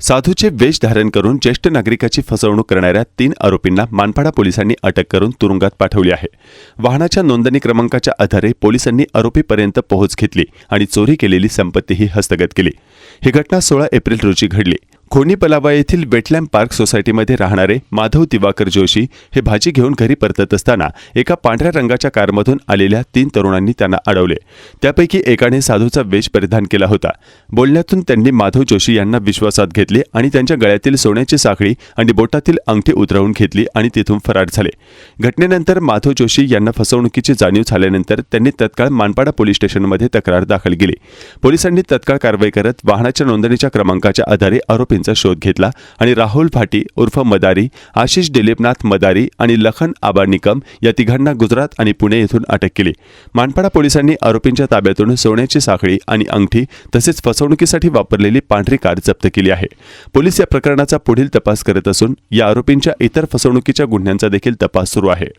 साधूचे वेश धारण करून ज्येष्ठ नागरिकाची फसवणूक करणाऱ्या तीन आरोपींना मानपाडा पोलिसांनी अटक करून तुरुंगात पाठवली आहे. वाहनाच्या नोंदणी क्रमांकाच्या आधारे पोलिसांनी आरोपीपर्यंत पोहोच घेतली आणि चोरी केलेली संपत्तीही हस्तगत केली. ही घटना सोळा एप्रिल रोजी घडली. खोनी पलावा येथील वेटलँड पार्क सोसायटीमध्ये राहणारे माधव दिवाकर जोशी हे भाजी घेऊन घरी परतत असताना एका पांढऱ्या रंगाच्या कारमधून आलेल्या तीन तरुणांनी त्यांना अडवले. त्यापैकी एकाने साधूचा वेश परिधान केला होता. बोलण्यातून त्यांनी माधव जोशी यांना विश्वासात घेतले आणि त्यांच्या गळ्यातील सोन्याची साखळी आणि बोटातील अंगठी उतरवून घेतली आणि तिथून फरार झाले. घटनेनंतर माधव जोशी यांना फसवणुकीची जाणीव झाल्यानंतर त्यांनी तत्काळ मानपाडा पोलीस स्टेशनमध्ये तक्रार दाखल केली. पोलिसांनी तत्काळ कारवाई करत वाहनाच्या नोंदणीच्या क्रमांकाच्या आधारे आरोपी आरोपींचा शोध घेतला आणि राहुल फाटी उर्फ मदारी आशिष दिलीपनाथ मदारी आणि लखन आबा निकम या तिघांना गुजरात आणि पुणे येथून अटक केली. मानपाडा पोलिसांनी आरोपींच्या ताब्यातून सोन्याची साखळी आणि अंगठी तसेच फसवणुकीसाठी वापरलेली पांढरी कार जप्त केली आहे. पोलीस या प्रकरणाचा पुढील तपास करत असून या आरोपींच्या इतर फसवणुकीच्या गुन्ह्यांचा देखील तपास सुरू आहे.